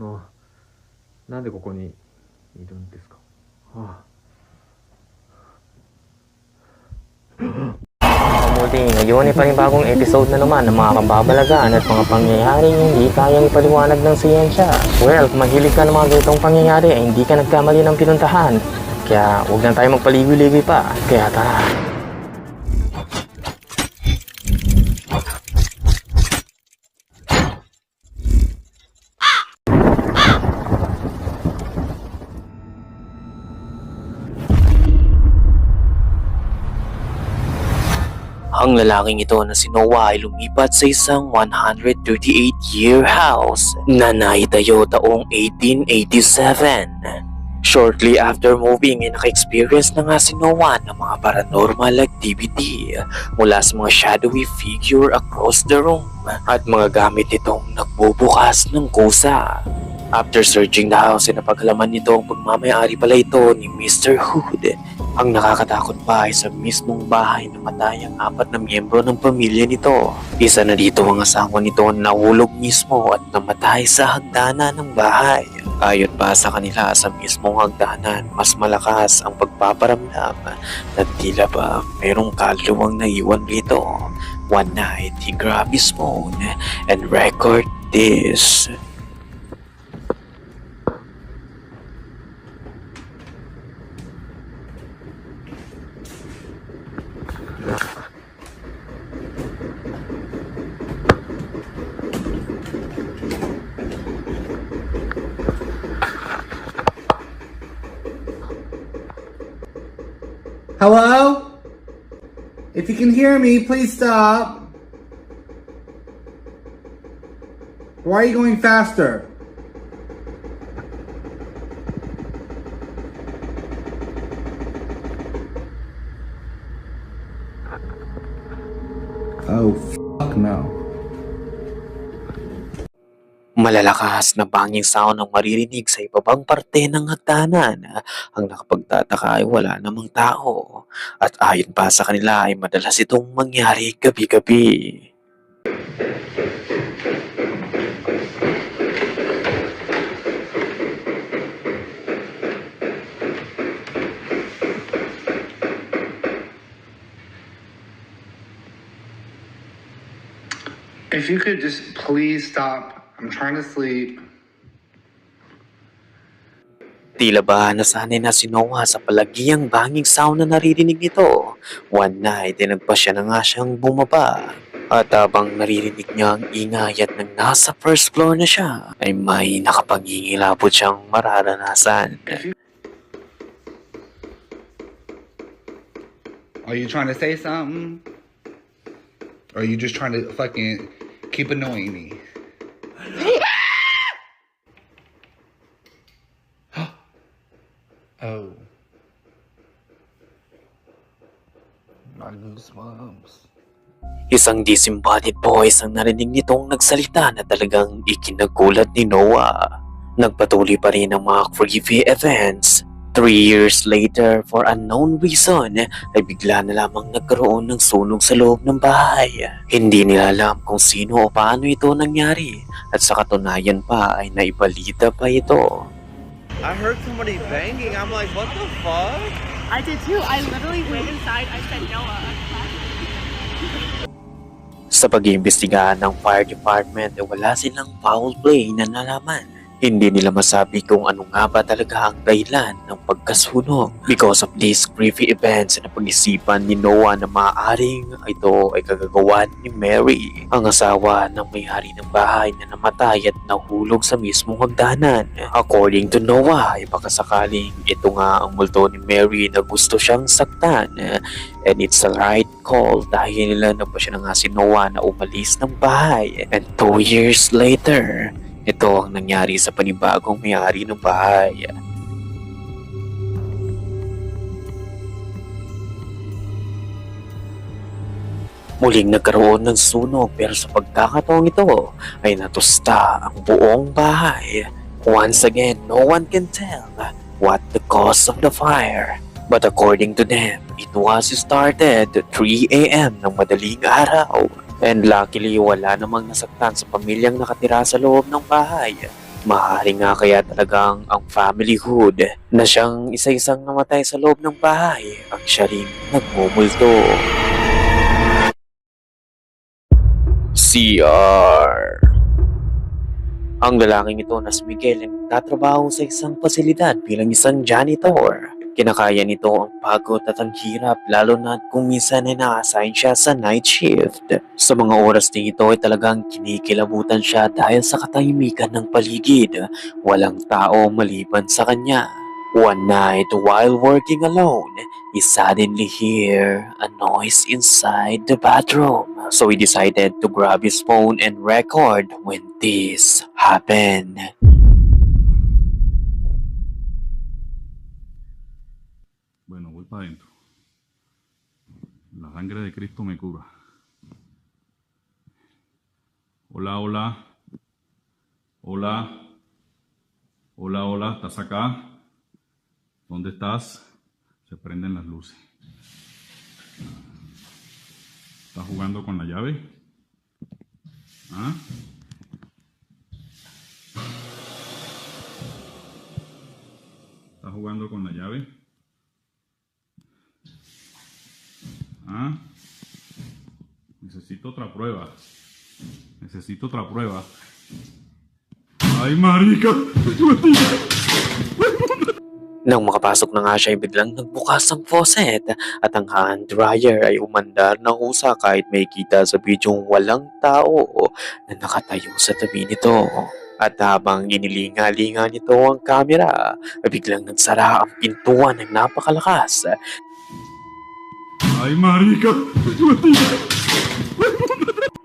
のなんでここにいるんですかは Muli, ngayon ay panibagong episode na naman ng mga kababalagaan at mga pangyayaring hindi kayang ipaliwanag ng siyensya. Well, kung mahilig ka ng mga ganitong pangyayari ay hindi ka nagkamali ng pinuntahan. Kaya huwag na tayo magpaligoy-ligoy pa. Kaya tara. Ang lalaking ito na si Noah ay lumipat sa isang 138-year house na naitayo taong 1887. Shortly after moving ay naka-experience na nga si Noah ng mga paranormal activity mula sa mga shadowy figure across the room at mga gamit nitong nagbubukas ng kusa. After searching the house ay napaghalaman nito ang pagmamayari pala ito ni Mr. Hood ang nakakatakot pa ay sa mismong bahay na matay ang apat na miyembro ng pamilya nito. Isa na dito ang asawa nito na nahulog mismo at namatay sa hagdanan ng bahay. Ayon pa sa kanila sa mismong hagdanan, mas malakas ang pagpaparamdam na tila ba mayroong kaluluwang naiwan rito. One night, he grabbed his phone and record this. Hello? If you can hear me, please stop. Why are you going faster? Malalakas na banging sound ang maririnig sa ibabang parte ng hagdanan. Ang nakapagtataka ay wala namang tao. At ayon pa sa kanila ay madalas itong mangyari gabi-gabi. If you could just please stop. I'm trying to sleep. Tila ba nasanay na si Noah sa palagiang banging sound na naririnig nito. One night ay nagpasya na nga siyang bumaba. At habang naririnig niya ang ingay at nang nasa first floor na siya, ay may nakapangingilabot siyang mararanasan. Are you trying to say something? Or are you just trying to fucking keep annoying me? Isang disembodied voice ang narinig nitong nagsalita na talagang ikinagulat ni Noah. Nagpatuloy pa rin ang mga creepy events. Three years later, for unknown reason, ay bigla na lamang nagkaroon ng sunog sa loob ng bahay. Hindi nila alam kung sino o paano ito nangyari at sa katunayan pa ay naibalita pa ito. I heard somebody banging. I'm like, what the fuck? I did too. I literally went inside. I said Noah. Sa pag-iimbestigahan ng fire department ay wala silang foul play na nalaman. Hindi nila masabi kung ano nga ba talaga ang dahilan ng pagkasunog. Because of these creepy events na pag-isipan ni Noah na maaaring ito ay kagagawan ni Mary, ang asawa ng may-ari ng bahay na namatay at nahulog sa mismong hagdanan. According to Noah, ay baka sakaling ito nga ang multo ni Mary na gusto siyang saktan. And it's a right call dahil nila na pa siya na nga si Noah na umalis ng bahay. And two years later, ito ang nangyari sa panibagong may-ari ng bahay. Muling nagkaroon ng sunog pero sa pagkakataong ito ay natusta ang buong bahay. Once again, no one can tell what the cause of the fire. But according to them, it was started 3 a.m. ng madaling araw. And luckily, wala namang nasaktan sa pamilyang nakatira sa loob ng bahay. Mahari nga kaya talagang ang familyhood na siyang isa-isang namatay sa loob ng bahay ang siya rin nagmumulto. CR Ang lalaking ito na si Miguel ay nagtatrabaho sa isang pasilidad bilang isang janitor. Kinakaya nito ang pagod at ang hirap lalo na kung minsan ay na-assign siya sa night shift. Sa mga oras din ito ay talagang kinikilabutan siya dahil sa katahimikan ng paligid. Walang tao maliban sa kanya. One night while working alone, he suddenly hear a noise inside the bathroom. So he decided to grab his phone and record when this happened. Para adentro. La sangre de Cristo me cura. Hola, hola. Hola. Hola, hola. ¿Estás acá? ¿Dónde estás? Se prenden las luces. ¿Estás jugando con la llave? ¿Ah? ¿Estás jugando con la llave? Ah, necesito otra prueba. Necesito otra prueba. ¡Ay, marica! Nang makapasok na nga siya ay biglang nagbukas ang faucet at ang hand dryer ay umandar ng husa kahit may kita sa bidyong walang tao na nakatayo sa tabi nito. At habang inilinga-linga nito ang kamera, biglang nagsara ang pintuan ng napakalakas. ¡Ay, marica!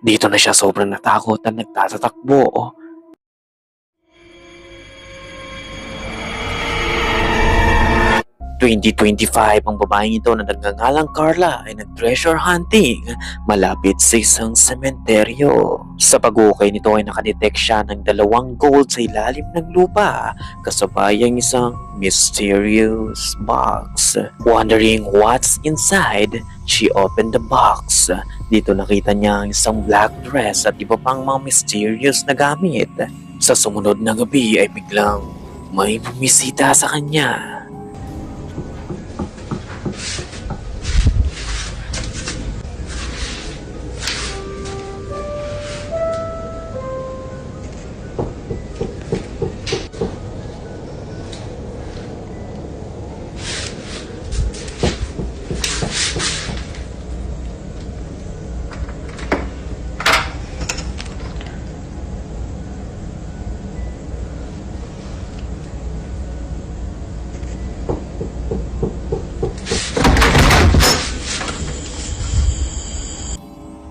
Dito na siya sobrang natakot at nagtatatakbo. ...2025 ang babaeng ito na nagngangalang Carla ay nag-treasure hunting malapit sa isang sementeryo. Sa pag-ukay nito ay nakadetect siya ng dalawang gold sa ilalim ng lupa kasabay ang isang mysterious box. Wondering what's inside, she opened the box. Dito nakita niya ang isang black dress at iba pang mga mysterious na gamit. Sa sumunod na gabi ay biglang may bumisita sa kanya.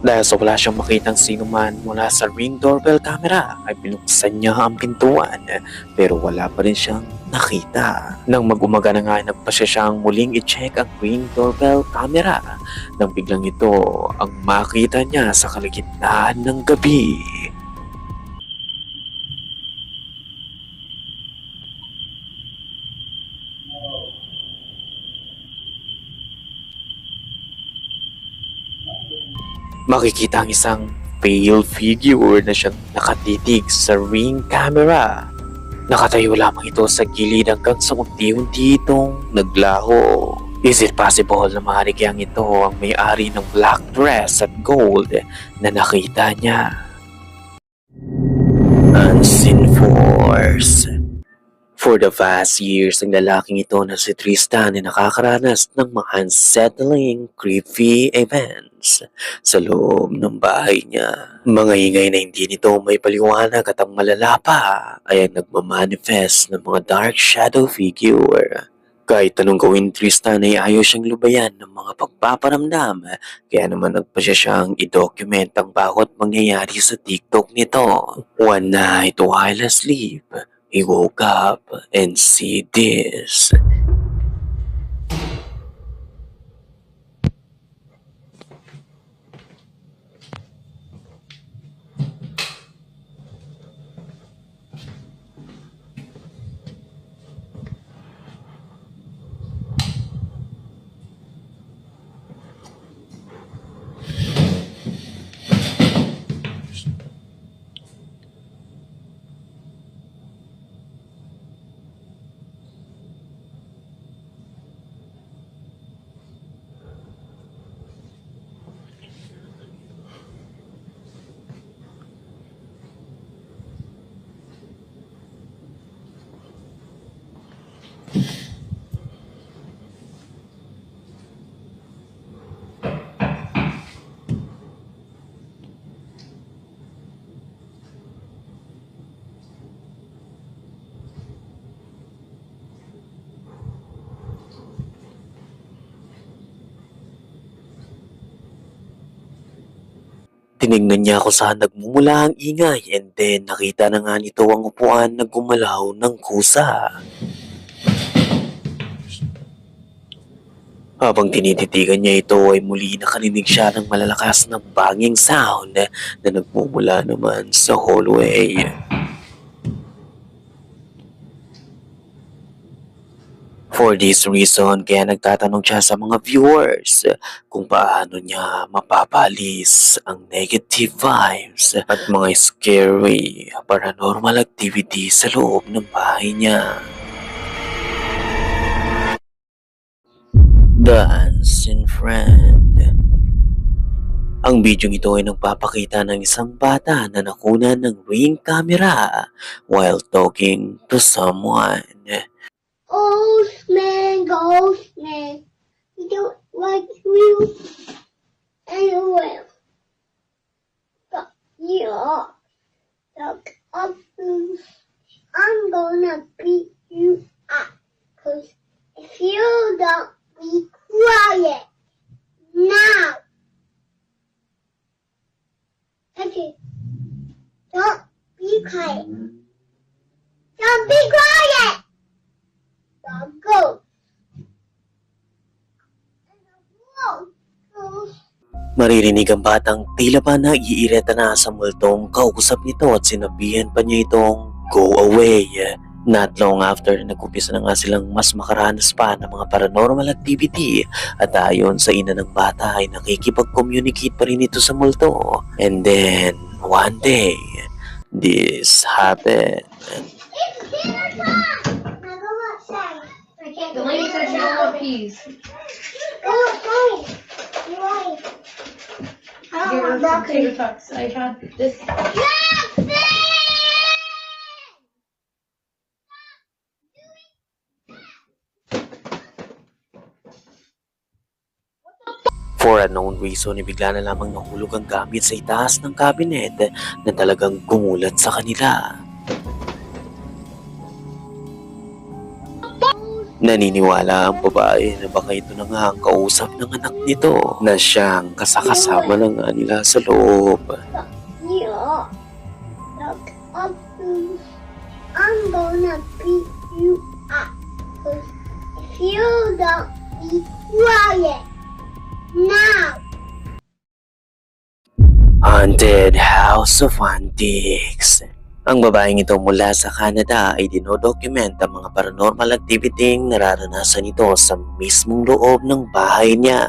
Dahil sa wala siyang makitang sino man mula sa ring doorbell camera ay binuksan niya ang pintuan pero wala pa rin siyang nakita. Nang mag-umaga na nga nagpasya siyang muling i-check ang ring doorbell camera nang biglang ito ang makita niya sa kalagitnaan ng gabi. Makikita ang isang pale figure na siyang nakatitig sa ring camera. Nakatayo lamang ito sa gilid hanggang sa unti-unti itong naglaho. Is it possible na maaari kayang ito ang may-ari ng black dress at gold na nakita niya? Unseen Force For the past years, ang lalaking ito na si Tristan ay nakakaranas ng mga unsettling, creepy events sa loob ng bahay niya. Mga ingay na hindi nito may paliwanag at ang malala pa ay ang nagmamanifest ng mga dark shadow figure. Kahit anong gawin Tristan ay ayaw siyang lubayan ng mga pagpaparamdam kaya naman nagpa siya siyang i-document ang bawat mangyayari sa TikTok nito. One night while asleep, he woke up and see this. Tinignan niya ako saan nagmumula ang ingay and then nakita na nga nito ang upuan na gumalaw ng kusa. Habang tinititigan niya ito ay muli nakarinig siya ng malalakas na banging sound na nagmumula naman sa hallway. For this reason, kaya nagtatanong siya sa mga viewers kung paano niya mapapalis ang negative vibes at mga scary paranormal activity sa loob ng bahay niya. Dancing Friend Ang video ito ay nagpapakita ng isang bata na nakunan ng ring camera while talking to someone. Ghost man, ghost man. We don't like you anywhere. But you are the abuse. I'm gonna beat you up. Cause if you don't be quiet now. Okay. Don't be quiet. Maririnig ang batang tila ba naiireta na sa multong kausap nito at sinabihan pa niya itong go away. Not long after, nag-umpisa na nga silang mas makaranas pa ng mga paranormal activity at ayon sa ina ng bata ay nakikipag-communicate pa rin ito sa multo. And then, one day, this happened. It's dinner time! Now go outside. I I don't want broccoli. tots. I had this. For unknown reason, bigla na lamang nahulog ang gamit sa itaas ng cabinet na talagang gumulat sa kanila. Naniniwala ang babae na baka ito na nga ang kausap ng anak nito na siyang kasakasama na nga nila sa loob. I'm gonna beat you up. If you don't be quiet now. Haunted House of Antiques. Ang babaeng ito mula sa Canada ay dinodocument ang mga paranormal activity na nararanasan nito sa mismong loob ng bahay niya.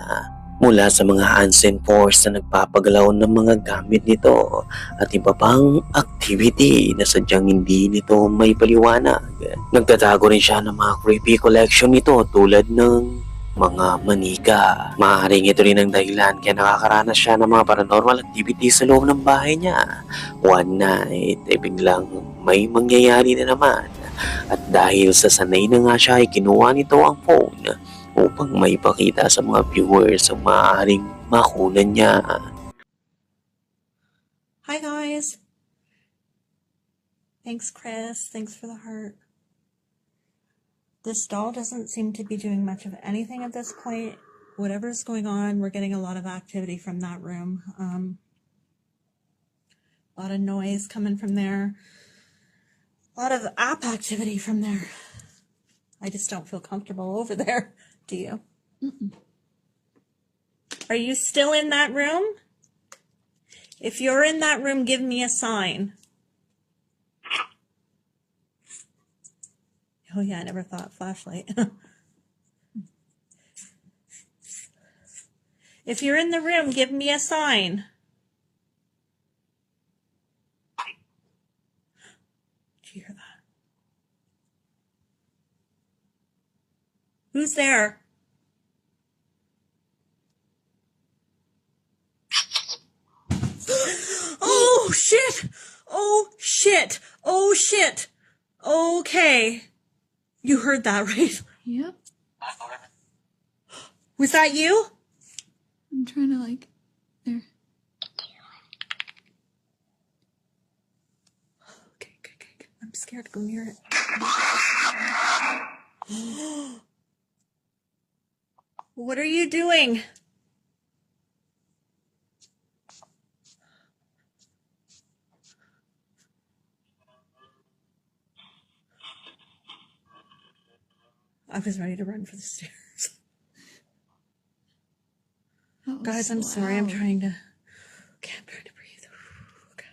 Mula sa mga unseen force na nagpapagalaw ng mga gamit nito at iba pang activity na sadyang hindi nito may paliwanag. Nagtatago rin siya ng mga creepy collection nito tulad ng mga manika. Maaaring ito rin ang dahilan kaya nakakaranas siya ng mga paranormal activities sa loob ng bahay niya. One night, eh biglang may mangyayari na naman. At dahil sa sanay na nga siya, ay kinuha nito ang phone upang maipakita sa mga viewers ang maaaring makunan niya. Hi guys. Thanks, Chris. Thanks for the heart. This doll doesn't seem to be doing much of anything at this point. Whatever's going on, we're getting a lot of activity from that room. Um, a lot of noise coming from there. A lot of app activity from there. I just don't feel comfortable over there. Do you? Are you still in that room? If you're in that room, give me a sign. Oh yeah, I never thought flashlight. if you're in the room, give me a sign. Did you hear that? Who's there? Oh shit! Oh shit! Oh shit! Okay. You heard that, right? Yep. Was that you? I'm trying to like there. Okay, okay, okay. okay. I'm scared to go near it. what are you doing? Was ready to run for the stairs. Guys, I'm so sorry. I'm trying to. Okay, I'm trying to breathe. Okay.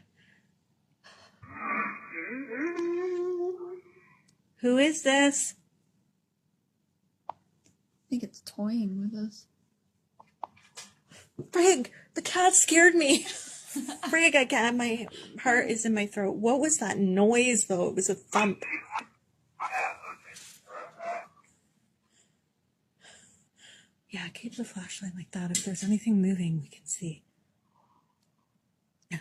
Who is this? I think it's toying with us. Frig, the cat scared me. Frig, I can't. My heart is in my throat. What was that noise, though? It was a thump. Yeah, keep the flashlight like that. If there's anything moving, we can see.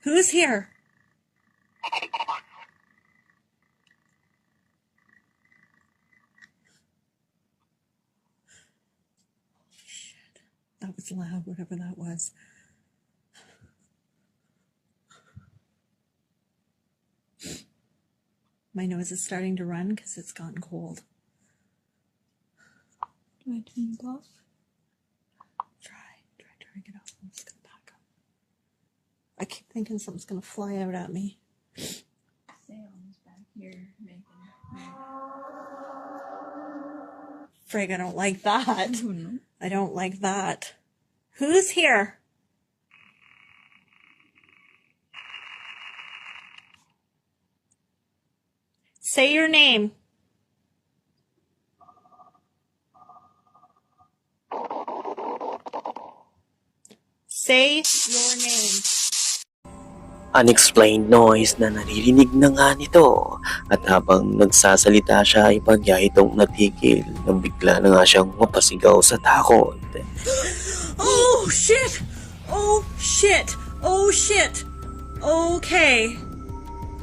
Who's here? Shit. That was loud, whatever that was. My nose is starting to run because it's gotten cold. Do I turn it off? Try, try turning it off. I'm just gonna back up. I keep thinking something's gonna fly out at me. Sam's back here making. Frig, I don't like that. Oh no. I don't like that. Who's here? Say your name. Say your name. Unexplained noise na naririnig na nga nito at habang nagsasalita siya ay bigla itong natigil nang bigla na nga siyang mapasigaw sa takot. Oh shit! Oh shit! Oh shit! Okay.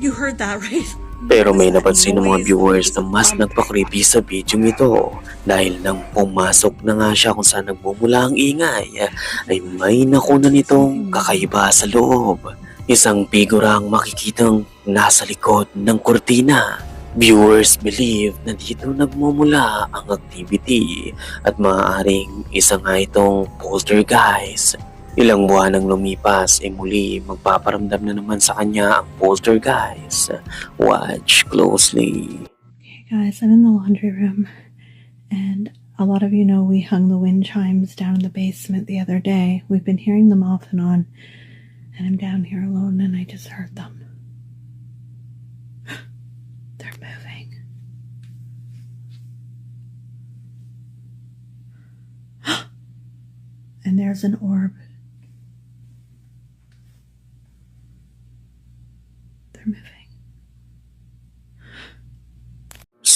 You heard that, right? Pero may napansin ng mga viewers na mas nagpa-creepy sa video ito dahil nang pumasok na nga siya kung saan nagmumula ang ingay ay may nakuna nitong kakaiba sa loob. Isang figura ang makikitang nasa likod ng kurtina. Viewers believe na dito nagmumula ang activity at maaaring isa nga itong poltergeist. Ilang buwan nang lumipas ay muli magpaparamdam na naman sa kanya ang poltergeist. Watch closely. Okay, guys, I'm in the laundry room, and a lot of you know we hung the wind chimes down in the basement the other day. We've been hearing them off and on, and I'm down here alone, and I just heard them. They're moving. and there's an orb. They're moving.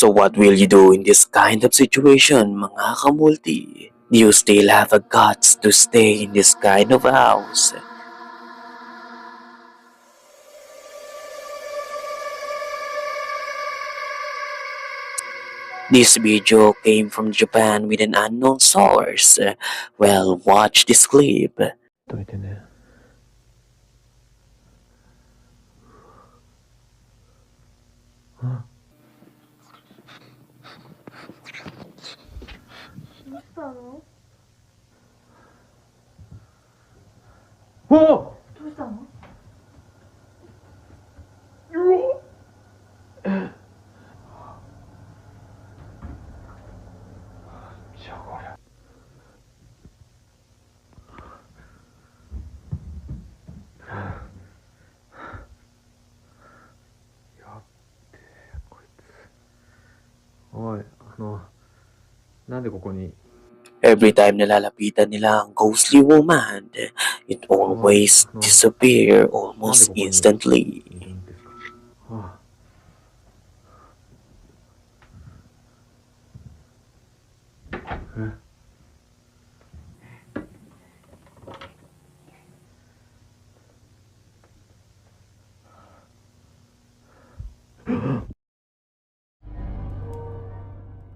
So what will you do in this kind of situation, mga kamulti? Do you still have the guts to stay in this kind of house? This video came from Japan with an unknown source. Well, watch this clip. どいてね。 なの？お！どうしたの？おいあのなんでここに Every time nalalapitan nila ang ghostly woman, it ah, always ah. disappear almost instantly. Ah.